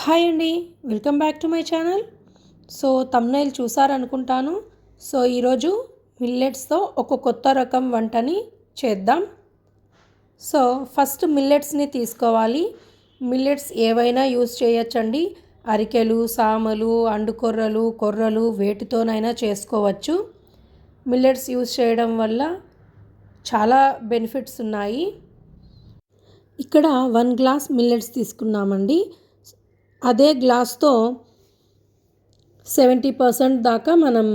Hi అండి welcome back to my channel. So thumbnail చూసారనుకుంటాను. So ఈరోజు మిల్లెట్స్తో ఒక కొత్త రకం వంటని చేద్దాం. సో ఫస్ట్ మిల్లెట్స్ని తీసుకోవాలి. మిల్లెట్స్ ఏవైనా యూస్ చేయొచ్చండి. అరికెలు సామలు అండుకొర్రలు కొర్రలు వేటితోనైనా చేసుకోవచ్చు. మిల్లెట్స్ యూస్ చేయడం వల్ల చాలా బెనిఫిట్స్ ఉన్నాయి. ఇక్కడ వన్ గ్లాస్ మిల్లెట్స్ తీసుకున్నామండి. అదే గ్లాస్తో సెవెంటీ పర్సెంట్ దాకా మనం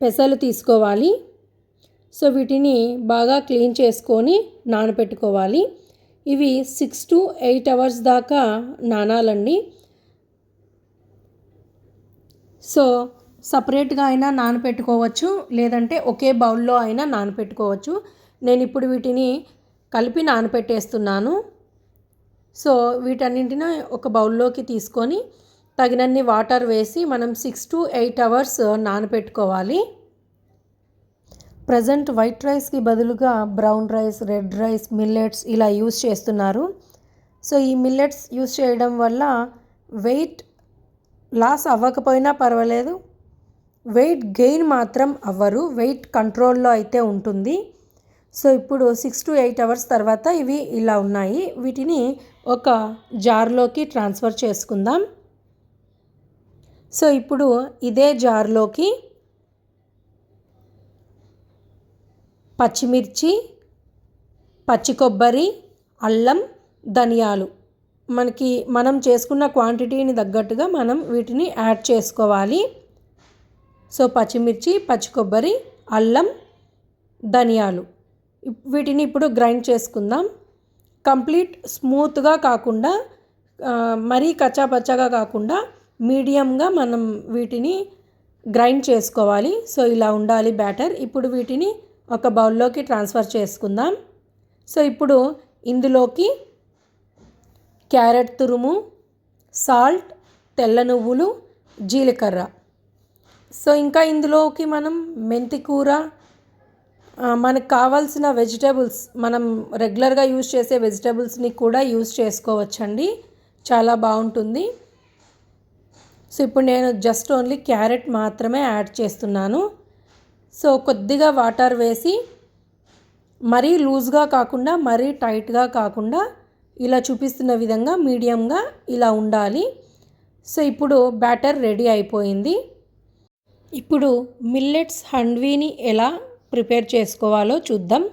పెసలు తీసుకోవాలి. సో వీటిని బాగా క్లీన్ చేసుకొని నానబెట్టుకోవాలి. ఇవి సిక్స్ టు ఎయిట్ అవర్స్ దాకా నానాలండి. సో సపరేట్గా అయినా నానపెట్టుకోవచ్చు లేదంటే ఒకే బౌల్లో అయినా నానపెట్టుకోవచ్చు నేను ఇప్పుడు వీటిని కలిపి నానపెట్టేస్తున్నాను సో వీటన్నింటిని ఒక బౌల్లోకి తీసుకొని తగినన్ని వాటర్ వేసి మనం సిక్స్ టు ఎయిట్ అవర్స్ నానబెట్టుకోవాలి ప్రజెంట్ వైట్ రైస్కి బదులుగా brown rice red rice millets ఇలా యూస్ చేస్తున్నారు. సో ఈ మిల్లెట్స్ యూస్ చేయడం వల్ల వెయిట్ లాస్ అవ్వకపోయినా పర్వాలేదు. వెయిట్ గెయిన్ మాత్రం అవ్వరు. వెయిట్ కంట్రోల్లో అయితే ఉంటుంది. సో ఇప్పుడు సిక్స్ టు ఎయిట్ అవర్స్ తర్వాత ఇవి ఇలా ఉన్నాయి. వీటిని ఒక జార్లోకి ట్రాన్స్ఫర్ చేసుకుందాం. సో ఇప్పుడు ఇదే జార్లోకి పచ్చిమిర్చి పచ్చి కొబ్బరి అల్లం ధనియాలు మనకి మనం చేసుకున్న క్వాంటిటీని తగ్గట్టుగా మనం వీటిని యాడ్ చేసుకోవాలి. సో పచ్చిమిర్చి పచ్చి కొబ్బరి అల్లం ధనియాలు వీటిని ఇప్పుడు గ్రైండ్ చేసుకుందాం. కంప్లీట్ స్మూత్గా కాకుండా మరీ కచ్చాపచ్చాగా కాకుండా మీడియంగా మనం వీటిని గ్రైండ్ చేసుకోవాలి. సో ఇలా ఉండాలి బ్యాటర్. ఇప్పుడు వీటిని ఒక బౌల్లోకి ట్రాన్స్ఫర్ చేసుకుందాం. సో ఇప్పుడు ఇందులోకి క్యారెట్ తురుము సాల్ట్ తెల్ల నువ్వులు జీలకర్ర. సో ఇంకా ఇందులోకి మనం మెంతికూర మనకు కావాల్సిన వెజిటేబుల్స్ మనం రెగ్యులర్గా యూజ్ చేసే వెజిటేబుల్స్ని కూడా యూజ్ చేసుకోవచ్చండి. చాలా బాగుంటుంది. సో ఇప్పుడు నేను జస్ట్ ఓన్లీ క్యారెట్ మాత్రమే యాడ్ చేస్తున్నాను. సో కొద్దిగా వాటర్ వేసి మరీ లూజ్గా కాకుండా మరీ టైట్గా కాకుండా ఇలా చూపిస్తున్న విధంగా మీడియంగా ఇలా ఉండాలి. సో ఇప్పుడు బ్యాటర్ రెడీ అయిపోయింది. ఇప్పుడు మిల్లెట్స్ హండ్వీని ఎలా ప్రిపేర్ చేసుకోవాలో చూద్దాం.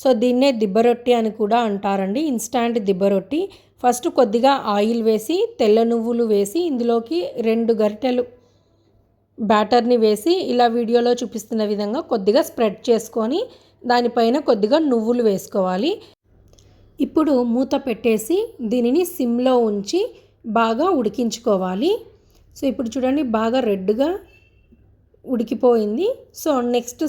సో దీన్నే దిబ్బరొట్టి అని కూడా అంటారండి. ఇన్స్టాంట్ దిబ్బరొట్టి ఫస్ట్ కొద్దిగా ఆయిల్ వేసి తెల్ల నువ్వులు వేసి ఇందులోకి రెండు గరిటెలు బ్యాటర్ని వేసి ఇలా వీడియోలో చూపిస్తున్న విధంగా కొద్దిగా స్ప్రెడ్ చేసుకొని దానిపైన కొద్దిగా నువ్వులు వేసుకోవాలి. ఇప్పుడు మూత పెట్టేసి దీనిని సిమ్లో ఉంచి బాగా ఉడికించుకోవాలి. సో ఇప్పుడు చూడండి బాగా రెడ్గా ఉడికిపోయింది. సో నెక్స్ట్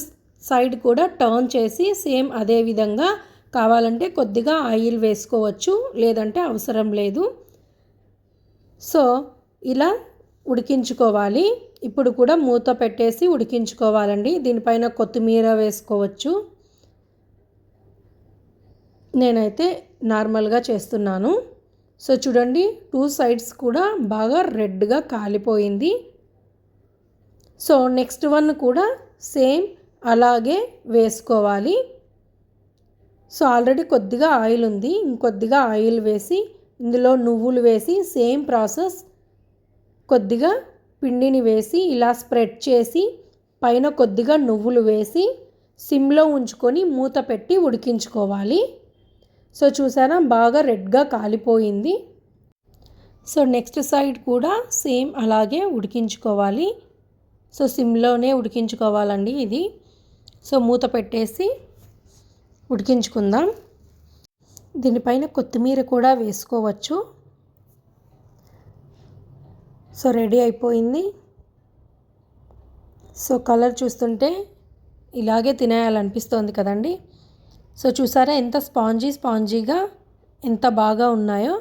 సైడ్ కూడా టర్న్ చేసి సేమ్ అదే విధంగా కావాలంటే కొద్దిగా ఆయిల్ వేసుకోవచ్చు లేదంటే అవసరం లేదు. సో ఇలా ఉడికించుకోవాలి. ఇప్పుడు కూడా మూత పెట్టేసి ఉడికించుకోవాలండి. దీనిపైన కొత్తిమీర వేసుకోవచ్చు. నేనైతే నార్మల్గా చేస్తున్నాను. సో చూడండి టూ సైడ్స్ కూడా బాగా రెడ్గా కాలిపోయింది. సో నెక్స్ట్ వన్ కూడా సేమ్ అలాగే వేసుకోవాలి. సో ఆల్రెడీ కొద్దిగా ఆయిల్ ఉంది. ఇంకొద్దిగా ఆయిల్ వేసి ఇందులో నువ్వులు వేసి సేమ్ ప్రాసెస్. కొద్దిగా పిండిని వేసి ఇలా స్ప్రెడ్ చేసి పైన కొద్దిగా నువ్వులు వేసి సిమ్లో ఉంచుకొని మూత పెట్టి ఉడికించుకోవాలి. సో చూసారా? బాగా రెడ్గా కాలిపోయింది. సో నెక్స్ట్ సైడ్ కూడా సేమ్ అలాగే ఉడికించుకోవాలి. సో సిమ్లోనే ఉడికించుకోవాలండి ఇది. సో మూత పెట్టేసి ఉడికించుకుందాం. దీనిపైన కొత్తిమీర కూడా వేసుకోవచ్చు. సో రెడీ అయిపోయింది. సో కలర్ చూస్తుంటే ఇలాగే తినేయాలనిపిస్తోంది కదండి. సో చూసారా ఎంత స్పాంజీ స్పాంజీగా ఎంత బాగా ఉన్నాయో.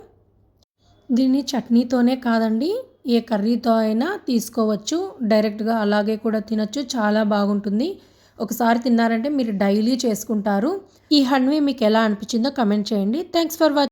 దీన్ని చట్నీతోనే కాదండి ఏ కర్రీతో అయినా తీసుకోవచ్చు. డైరెక్ట్గా అలాగే కూడా తినచ్చు. చాలా బాగుంటుంది. ఒకసారి తిన్నారంటే మీరు డైలీ చేసుకుంటారు. ఈ హన్వీ మీకు ఎలా అనిపించిందో కమెంట్ చేయండి. Thanks for watching